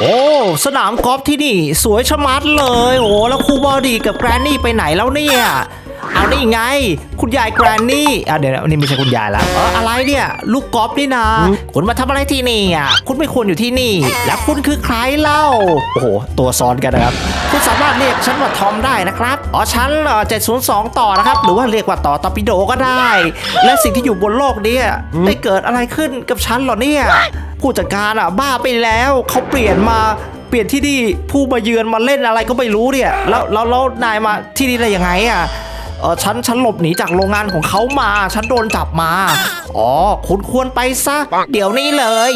โอ้สนามกอล์ฟที่นี่ สวยชะมัดเลย โอ้แล้วครูบอดีกับแกรนนี่ไปไหนแล้วเนี่ย เอานี่ไง คุณยายแกรนนี่อะเดี๋ยวนะนี่ไม่ใช่คุณยายละเอออะไรเนี่ย ลูกกอล์ฟนี่นะคุณมาทำอะไรที่นี่อะคุณไม่ควรอยู่ที่นี่ แล้วคุณคือใครเล่าโอ้โหตัวซ้อนกันนะครับคุณสามารถเรียกฉันว่าทอมได้นะครับอ๋อฉันเอ่อ702ต่อนะครับ หรือว่าเรียกว่าต่อตอร์ปิโดก็ได้ และสิ่งที่อยู่บนโลกเนี้ได้เกิดอะไรขึ้นกับฉันเหรอเนี่ยผู้จัดการอะบ้าไปแล้วเขาเปลี่ยนมาเปลี่ยนที่นี่ผู้มาเยือนมาเล่นอะไรก็ไม่รู้เนี่ยแล้วแล้วแล้วนายมาที่นี่ได้ยังไงอะ เออฉันฉันหลบหนีจากโรงงานของเขามา ฉันโดนจับมา อ๋อ คุณควรไปซะ เดี๋ยวนี้เลย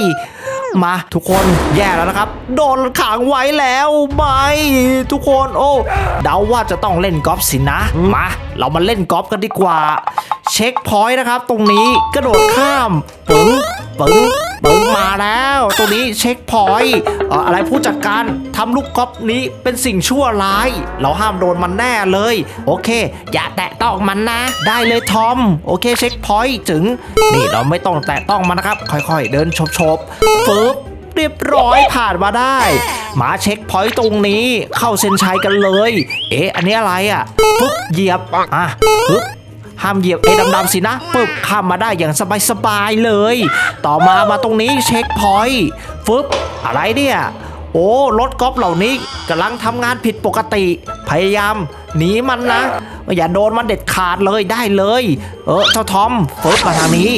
มาทุกคนแย่แล้วนะครับ โดนขังไว้แล้วไม่ทุกคนโอ้เดาว่าจะต้องเล่นกอล์ฟสินะมาเรามาเล่นกอล์ฟกันดีกว่า เช็คพอยต์นะครับ ตรงนี้กระโดดข้ามปึ้งปึ้งปึ้งมาแล้วตรงนี้เช็คพอยต์เอ่ออะไรผู้จัดการทำลูกกอล์ฟนี้เป็นสิ่งชั่วร้าย เราห้ามโดนมันแน่เลย โอเค อย่าแตะต้องมันนะ ได้เลยทอม โอเคเช็คพอยต์ถึง นี่เราไม่ต้องแตะต้องมันนะครับ ค่อยๆ เดินชบๆปึ๊บเรียบร้อยผ่านมาได้ มาเช็คพอยต์ตรงนี้ เข้าเส้นชัยกันเลย เอ๊ะ อันนี้อะไรอะปึ๊บเหยียบอะปึ๊บห้ามเหยียบเอดำๆสินะปึ๊บข้ามมาได้อย่างสบายๆเลย ต่อมามาตรงนี้เช็คพอยต์ฟึบอะไรเนี่ยโอ้รถกอล์ฟเหล่านี้กำลังทำงานผิดปกติ พยายามหนีมันนะ อย่าโดนมันเด็ดขาดเลยได้เลย เออเจ้าทอมฟึบมาทางนี้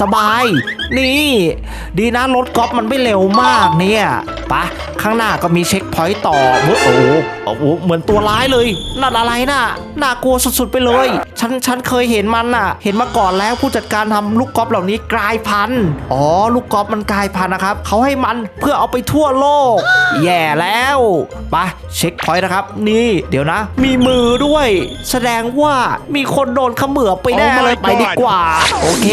สบาย นี่ ดีนะรถกอล์ฟมันไม่เร็วมากเนี่ยปะ ข้างหน้าก็มีเช็คพอยต์ต่อโอ้โหโอ้โหเหมือนตัวร้ายเลยนั่นอะไรน่ะน่ากลัวสุดๆไปเลย ฉันฉันเคยเห็นมันน่ะ เห็นมาก่อนแล้วผู้จัดการทำลูกกอล์ฟเหล่านี้กลายพันธุ์อ๋อลูกกอล์ฟมันกลายพันธุ์นะครับเขาให้มันเพื่อเอาไปทั่วโลก แย่แล้วไปเช็คพอยต์นะครับ นี่ เดี๋ยวนะ มีมือด้วย แสดงว่ามีคนโดนขมือไปแน่เลยไปดีกว่า โอเค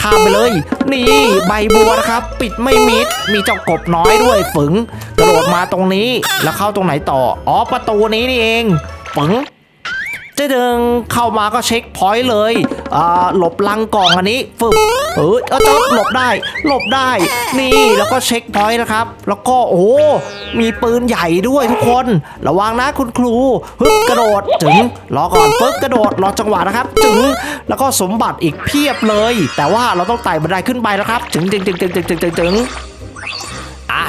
ข้ามไปเลย นี่ใบบัวนะครับ ปิดไม่มิด มีเจ้ากบน้อยด้วยฝึงกระโดดมาตรงนี้แล้วเข้าตรงไหนต่อ อ๋อประตูนี้นี่เองฝึง จ๊ดึงเข้ามาก็เช็คพอยต์เลยอ่าหลบลังกล่องอันนี้ฝึกเออเออเจ้าหลบได้ หลบได้ นี่แล้วก็เช็คพอยต์นะครับ แล้วก็โอ้มีปืนใหญ่ด้วยทุกคน ระวังนะคุณครูฮึบกระโดดถึงรอก่อนปึ๊บกระโดดรอจังหวะนะครับถึงแล้วก็สมบัติอีกเพียบเลย แต่ว่าเราต้องไต่บันไดขึ้นไปนะครับถึงถึงถึงถึงถึงจึงจึง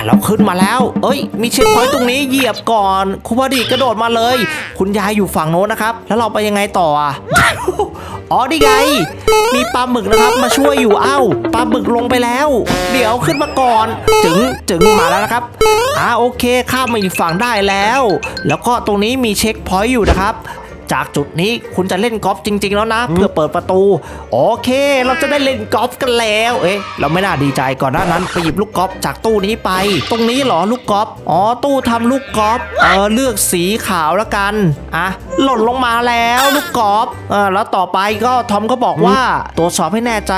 เราขึ้นมาแล้ว เอ้ย มีเช็คพอยต์ตรงนี้เหยียบก่อนครูบดีกระโดดมาเลย คุณยายอยู่ฝั่งโน้นนะครับ แล้วเราไปยังไงต่ออะอ๋อนี่ไง มีปลาหมึกนะครับมาช่วยอยู่เอ้าปลาหมึกลงไปแล้ว เดี๋ยวขึ้นมาก่อนถึงถึงมาแล้วนะครับอ่าโอเคข้ามมาอีกฝั่งได้แล้ว แล้วก็ตรงนี้มีเช็คพอยต์อยู่นะครับ จากจุดนี้คุณจะเล่นกอล์ฟจริง ๆ แล้วนะ เพื่อเปิดประตู โอเค เราจะได้เล่นกอล์ฟกันแล้ว เอ๊ะเราไม่น่าดีใจก่อนหน้านั้นไปหยิบลูกกอล์ฟจากตู้นี้ไป ตรงนี้เหรอลูกกอล์ฟอ๋อตู้ทำลูกกอล์ฟเออเลือกสีขาวแล้วกันอะหล่นลงมาแล้วลูกกอล์ฟเออแล้วต่อไปก็ทอมก็บอกว่าตรวจสอบให้แน่ใจ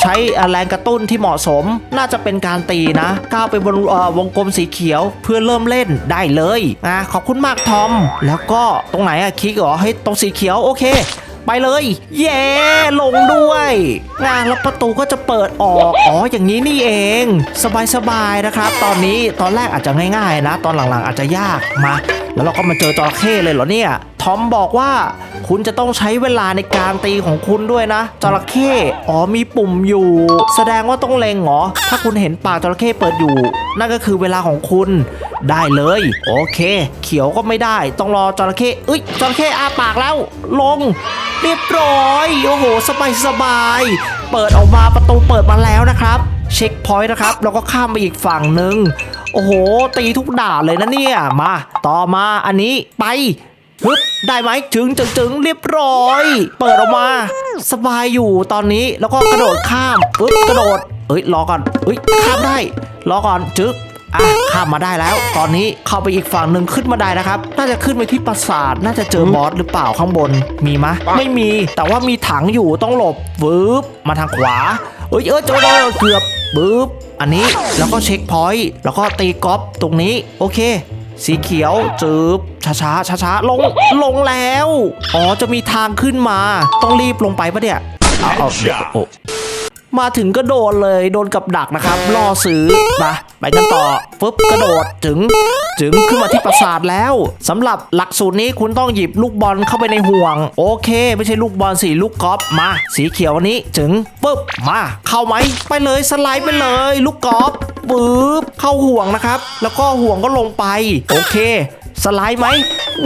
ใช้แรงกระตุ้นที่เหมาะสม น่าจะเป็นการตีนะก้าวไปบนเอ่อวงกลมสีเขียวเพื่อเริ่มเล่นได้เลยอะขอบคุณมากทอม แล้วก็ตรงไหนอะคลิกเหรอให้ตรงสีเขียวโอเค ไปเลย เย่ลงด้วยงานแล้วประตูก็จะเปิดออกอ๋ออย่างนี้นี่เอง สบายๆนะครับ ตอนนี้ตอนแรกอาจจะง่ายๆนะ ตอนหลังๆอาจจะยากมา แล้วเราก็มาเจอจระเข้เลยเหรอเนี่ย อมบอกว่า คุณจะต้องใช้เวลาในการตีของคุณด้วยนะจระเข้อ๋อมีปุ่มอยู่ แสดงว่าต้องเล็งเหรอถ้าคุณเห็นปากจระเข้เปิดอยู่ นั่นก็คือเวลาของคุณได้เลย โอเค เขียวก็ไม่ได้ ต้องรอจระเข้เอ้ยจระเข้อ้าปากแล้ว ลง เรียบร้อยโอ้โหสบายสบายเปิดออกมาประตูเปิดมาแล้วนะครับเช็คพอยต์นะครับแล้วก็ข้ามไปอีกฝั่งหนึ่งโอ้โห ตีทุกด่านเลยนะเนี่ย มา ต่อมาอันนี้ไป ฮึบได้ไหมจึงจึงจึงเรียบร้อย เปิดออกมา สบายอยู่ตอนนี้แล้วก็กระโดดข้ามปึ๊บกระโดดเอ้ยรอก่อนเอ้ยข้ามได้รอก่อนจึ๊กอะข้ามมาได้แล้ว ตอนนี้เข้าไปอีกฝั่งหนึ่งขึ้นมาได้นะครับ น่าจะขึ้นไปที่ปราสาทน่าจะเจอบอสหรือเปล่าข้างบนมีมะ ไม่มีแต่ว่ามีถังอยู่ต้องหลบวืบมาทางขวาเอ้ยเออเจอแล้วเกือบบึ๊บอันนี้แล้วก็เช็คพอยต์แล้วก็ตีกอล์ฟตรงนี้โอเค สีเขียวจืบช้าช้าช้าช้าลงลงแล้ว อ๋อจะมีทางขึ้นมา ต้องรีบลงไปปะเนี่ยเอาเอาเดี๋ยวโอ้ มาถึงก็โดนเลยโดนกับดักนะครับล่อซื้อมาไปกันต่อปุ๊บกระโดดถึง ถึงขึ้นมาที่ปราสาทแล้วสำหรับหลักสูตรนี้คุณต้องหยิบลูกบอลเข้าไปในห่วง โอเค ไม่ใช่ลูกบอลสีลูกกอล์ฟมา สีเขียวอันนี้ถึงปุ๊บมาเข้าไหมไปเลยสไลด์ไปเลย ลูกกอล์ฟปุ๊บเข้าห่วงนะครับ แล้วก็ห่วงก็ลงไป โอเค สไลด์ไหม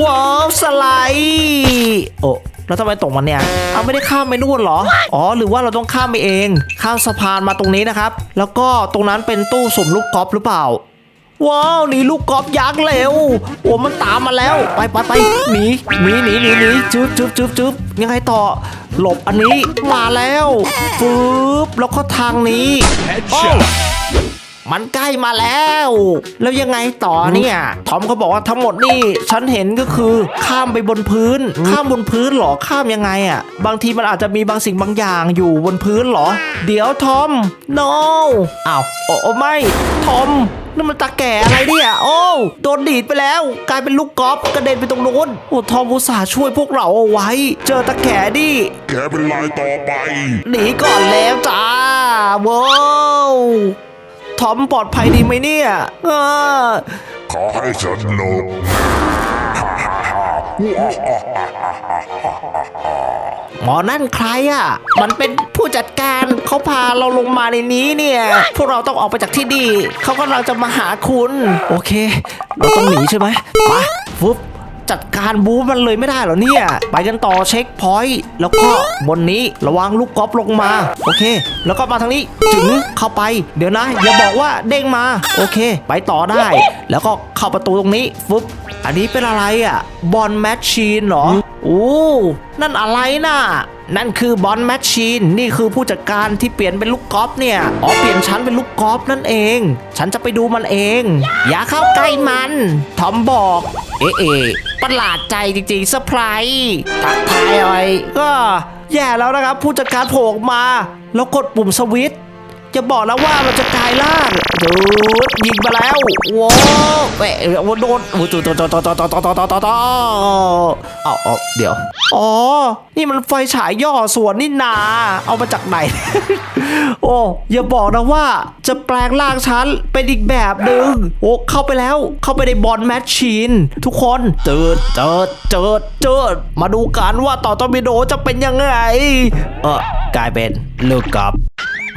ว้าวสไลด์โอ้ แล้วทำไมตกมันเนี่ยเอาไม่ได้ข้ามไปนู่นเหรอ อ๋อ หรือว่าเราต้องข้ามไปเอง ข้ามสะพานมาตรงนี้นะครับ แล้วก็ตรงนั้นเป็นตู้สุ่มลูกกอล์ฟหรือเปล่า ว้าวหนีลูกกอล์ฟยักษ์เร็วโอ้มันตามมาแล้ว ไปไปไปหนีหนีหนีหนีหนีจึ๊บจึ๊บจึ๊บจึ๊บยังไงต่อ หลบอันนี้มาแล้วฟืบแล้วก็ทางนี้โอ้ มันใกล้มาแล้ว แล้วยังไงต่อเนี่ยทอมเขาบอกว่าทั้งหมดนี่ฉันเห็นก็คือข้ามไปบนพื้น ข้ามบนพื้นเหรอข้ามยังไงอะ่ะ บางทีมันอาจจะมีบางสิ่งบางอย่างอยู่บนพื้นเหรอ เดี๋ยวทอม no อ้าวโอ้โอ้ไม่ทอมนั่นมันตาแก่อะไรเนี่ย โอ้โดนดีดไปแล้ว กลายเป็นลูกกอล์ฟกระเด็นไปตรงนู้นโอ้ทอมอุตส่าห์ช่วยพวกเราเอาไว้ เจอตาแก่ดิ แกเป็นลายต่อไป หนีก่อนแล้วจ้าว้าว ทอมปลอดภัยดีไหมเนี่ยอขอให้สนุกหมอนั่นใครอะ มันเป็นผู้จัดการเขาพาเราลงมาในนี้เนี่ย พวกเราต้องออกไปจากที่นี่เขากำลังจะมาหาคุณ โอเค เราต้องหนีใช่ไหมไปฟุบ จัดการบูมันเลยไม่ได้เหรอเนี่ย ไปกันต่อเช็คพอยต์แล้วก็บนนี้ระวังลูกกอล์ฟลงมา โอเค แล้วก็มาทางนี้ถึงเข้าไป เดี๋ยวนะอย่าบอกว่าเด้งมา โอเค ไปต่อได้ แล้วก็เข้าประตูตรงนี้ฟึบอันนี้เป็นอะไรอะบอลแมชชีนเหรอโอ้นั่นอะไรน่ะ นั่นคือบอลแมชชีนนี่คือผู้จัดการที่เปลี่ยนเป็นลูกกอล์ฟเนี่ยอ๋อเปลี่ยนชั้นเป็นลูกกอล์ฟนั่นเอง ฉันจะไปดูมันเอง อย่าเข้าใกล้มันทอมบอกเอ๊ะเอ๊ะประหลาดใจจริงๆเซอร์ไพรส์ทักทายอะไรก็แย่แล้วนะครับ ผู้จัดการโผล่ออกมา แล้วกดปุ่มสวิตช์ จะบอกแล้วว่ามันจะกลายร่างดูดยิงมาแล้วว้าวแหมโดนโอ้โหต่อต่อต่อต่อต่อต่อต่อต่อต่อต่อเอาเอาเดี๋ยว อ๋อ นี่มันไฟฉายย่อส่วนนี่นา เอามาจากไหน โอ้ อย่าบอกนะว่าจะแปลงร่างฉันเป็นอีกแบบหนึ่งโอ้ เข้าไปแล้ว เข้าไปในบอลแมชชีน ทุกคนเจิดเจิดเจิดเจิดมาดูกันว่าต่อตอร์ปิโดจะเป็นยังไง เออกลายเป็นลูกกับ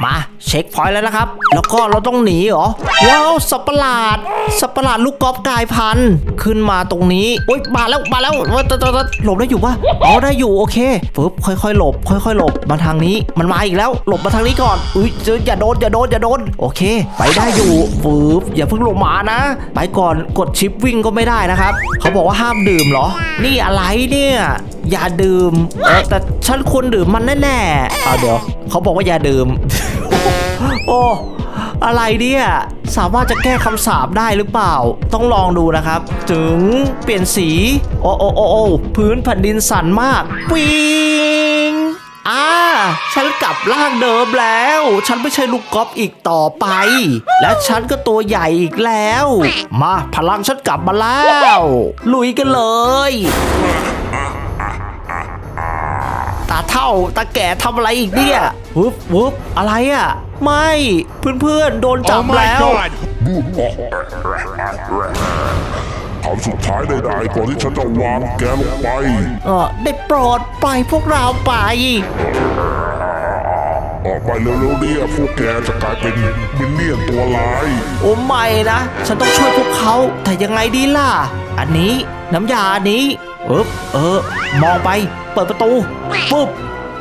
มาเช็คพอยต์แล้วนะครับ แล้วก็เราต้องหนีเหรอ ว้าวสัตว์ประหลาด สัตว์ประหลาดลูกกอล์ฟกายพันธุ์ขึ้นมาตรงนี้โอ๊ยมาแล้วมาแล้วว่าตตตหลบได้อยู่ปะอ๋อได้อยู่โอเคปึ๊บค่อยๆหลบ ค่อยๆหลบมาทางนี้ มันมาอีกแล้ว หลบมาทางนี้ก่อนอุ้ยจอย่าโดนอย่าโดนอย่าโดนโอเค ไปได้อยู่ปึ๊บอย่าเพิ่งลงมานะ ไปก่อนกดชิปวิ่งก็ไม่ได้นะครับ เขาบอกว่าห้ามดื่มเหรอ นี่อะไรเนี่ยอย่าดื่มเออแต่ฉันควรดื่มมันแน่ๆเอาเดี๋ยว เขาบอกว่าย่าดื่มโอ้อะไรเนี่ย สามารถจะแก้คำสาปได้หรือเปล่า ต้องลองดูนะครับ ถึงเปลี่ยนสี โอ้โอ้โอ้โอพื้นแผ่นดินสั่นมากปิงอ่าฉันกลับร่างเดิมแล้ว ฉันไม่ใช่ลูกกอล์ฟอีกต่อไป และฉันก็ตัวใหญ่อีกแล้ว มาพลังฉันกลับมาแล้ว ลุยกันเลยาเท่าตาแก่ทำอะไรอีกเนี่ยวุบวุบอะไรอะ ไม่เพื่อนๆ โดนจับแล้วคำสุดท้ายใดๆก่อนที่ฉันจะวางแกลงไป เออได้โปรดปล่อยพวกเราไป ออกไปเร็วๆเนี่ยพวกแกจะกลายเป็นมินเนี่ยนตัวร้าย โอ้ไม่นะ ฉันต้องช่วยพวกเขา แต่ยังไงดีล่ะ อันนี้น้ำยาอันนี้เออเออ มองไป เปิดประตูปุ๊บ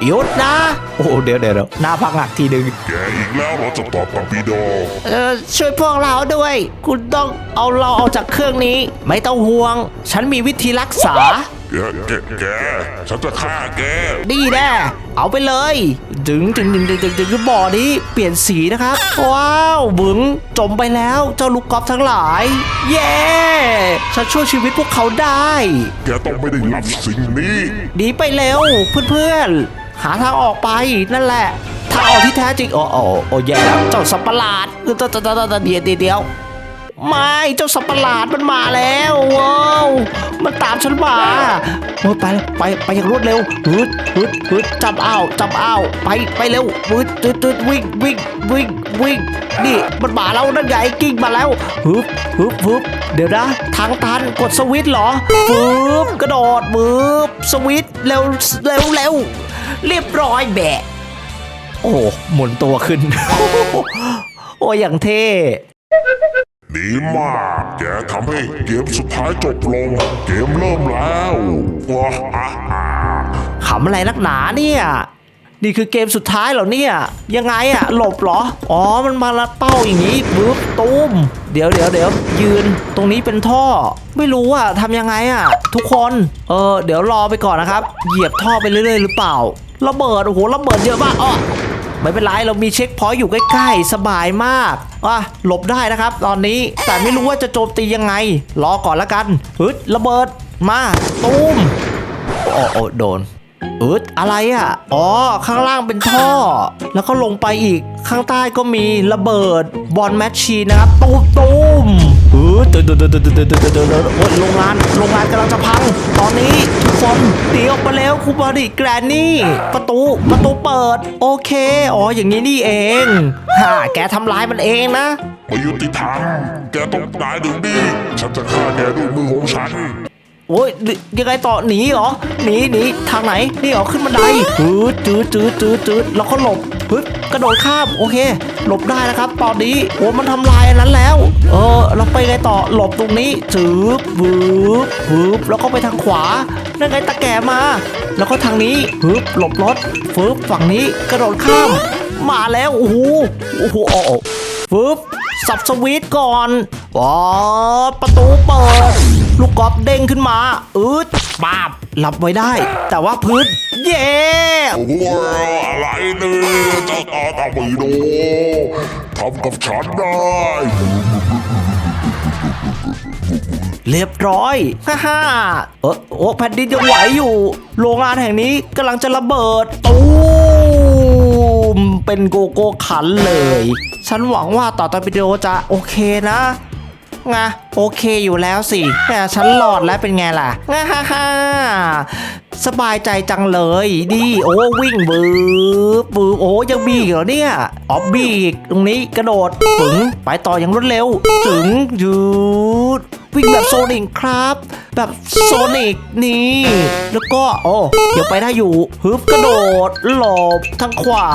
หยุดนะ โอ้เดี๋ยวเดี๋ยวเดี๋ยวหน้าพังหักทีหนึ่งแกอีกแล้วเหราจะตอบตปีโดเออช่วยพวกเราด้วย คุณต้องเอาเราออกจากเครื่องนี้ ไม่ต้องห่วง ฉันมีวิธีรักษา แกแกฉันจะฆ่าแกดีแน่เอาไปเลยดึงดึงดึงดึงดึงดึงบ่อนี้เปลี่ยนสีนะครับ ว้าวบึงจมไปแล้วเจ้าลูกกอล์ฟทั้งหลาย เย้ฉันช่วยชีวิตพวกเขาได้ แกต้องไม่ได้รับสิ่งนี้หนีไปเร็วเพื่อนๆ หาทางออกไปนั่นแหละทางออกที่แท้จริงโอ้โอ้โอ้แย่แล้วเจ้าสัปหลาดเดี๋ยวเดี๋ยวเดี๋ยวเดี๋ยว ไม่เจ้าสัประหลาดมันมาแล้วว้าวมันตามฉันมาโอ้ไปไปไปอย่างรวดเร็วฮึดฮึดฮึดจับอ้าวจับอ้าวไปไปเร็วฮึดตึ๊ดตึ๊ดวิ่งวิ่งวิ่งวิ่งนี่มันมาแล้วนั่นไงกิ้งมาแล้วฮึบฮึบฮึบเดี๋ยวนะทางตันกดสวิตช์เหรอฟึบกระโดดมืบสวิตช์เร็วเร็วเร็วเรียบร้อยแบะโอ้หมุนตัวขึ้น โอ้ยอย่างเท่ ดีมาก แกทำให้เกมสุดท้ายจบลง เกมเริ่มแล้วว้าฮ่าฮ่าขำอะไรนักหนาเนี่ย นี่คือเกมสุดท้ายเหรอเนี่ย ยังไงอะหลบเหรอ อ๋อ มันมาละเป้าอย่างนี้บึ๊บตุ้ม เดี๋ยวเดี๋ยวเดี๋ยวยืน ตรงนี้เป็นท่อ ไม่รู้อะทำยังไงอะทุกคน เออ เดี๋ยวรอไปก่อนนะครับ เหยียบท่อไปเรื่อยๆหรือเปล่า ระเบิด โอ้โห ระเบิดเยอะมากอ้อ ไม่เป็นไรเรามีเช็คพอยต์อยู่ใกล้ๆ สบายมากอะหลบได้นะครับ ตอนนี้แต่ไม่รู้ว่าจะโจมตียังไง รอก่อนละกันฮึดระเบิดมาตูมโอ้โอโดนอึดอะไรอะ อ๋อ ข้างล่างเป็นท่อ แล้วก็ลงไปอีก ข้างใต้ก็มีระเบิดบอลแมชชีนนะครับ ตูมตูม ออเดือดเดือดเดือดเดือดเดืดเดือดเดืดโรงงานโรงงานกำลังจะพัง ตอนนี้ทุกคนตีออกมาแล้วคูบาดิแกรนนี่ ประตูประตูเปิด โอเค อ๋ออย่างนี้นี่เองฮ่าแกทำร้ายมันเองนะไม่ยุติธรรมแกต้องตายถึงนี่ฉันจะฆ่าแกด้วยมือของฉัน โอ้ยยังไงต่อหนีเหรอหนีหนีทางไหนนี่เหรอขึ้นบันไดจืดจืดจืดจืดจืดแล้วก็หลบปึ๊บกระโดดข้ามโอเค หลบได้นะครับ ตอนนี้โอ้มันทำลายอันนั้นแล้ว เออเราไปไงต่อหลบตรงนี้จืบบึบบึบแล้วก็ไปทางขวานั่นไงตะแก่มา แล้วก็ทางนี้ปึ๊บหลบรถฟึบฝั่งนี้กระโดดข้าม มาแล้วโอ้โหโอ้โหโอ้โหฟึบสับสวิตช์ก่อนอ๋อประตูเปิด ลูกกอล์ฟเด้งขึ้นมาอืดปาบรับไว้ได้ แต่ว่าพื้นเย้ว้าวอะไรเนี่ยเจ้าตาตาไม่ดูทำกับฉันได้เรียบร้อย ฮ่าฮ่าเออโอ้แผ่นดินยังไหวอยู่ โรงงานแห่งนี้กำลังจะระเบิด ตูม เป็นโกโก้ขันเลย ฉันหวังว่าต่อตอร์ปิโดจะโอเคนะ งโอเคอยู่แล้วสิแต่ฉันหลอดแล้วเป็นไงล่ะงาฮ่าฮ่าสบายใจจังเลยดีโอ้วิ่งบืบบืบโอ้ยังบีอีกเหรอเนี่ยออบบีอีกตรงนี้กระโดดปึงไปต่ออย่างรวดเร็วถึงหยุดวิ่งแบบโซนิกครับ แบบโซนิกนี่ แล้วก็โอ้เดี๋ยวไปได้อยู่ฮึบกระโดดหลบทางขวา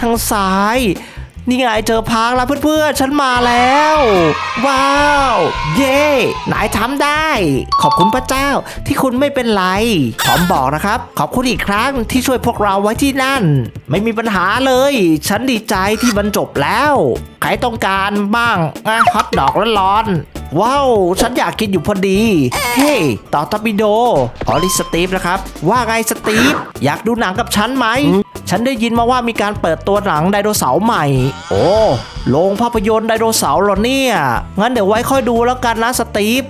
ทางซ้าย นี่ไงเจอพักแล้วเพื่อนๆ ฉันมาแล้ว ว้าว เย้นายทำได้ ขอบคุณพระเจ้าที่คุณไม่เป็นไรขอมบอกนะครับ ขอบคุณอีกครั้งที่ช่วยพวกเราไว้ที่นั่น ไม่มีปัญหาเลย ฉันดีใจที่มันจบแล้ว ใครต้องการบ้างอะฮอตดอกร้อนว้าว ฉันอยากกินอยู่พอดี เฮ้ต่อตอร์ปิโดออลิสตีฟนะครับ ว่าไงสตีฟ อยากดูหนังกับฉันไหม ฉันได้ยินมาว่ามีการเปิดตัวหนังไดโนเสาร์ใหม่ โอ้โรงภาพยนตร์ไดโนเสาร์เหรอเนี่ย งั้นเดี๋ยวไว้ค่อยดูแล้วกันนะสตีฟ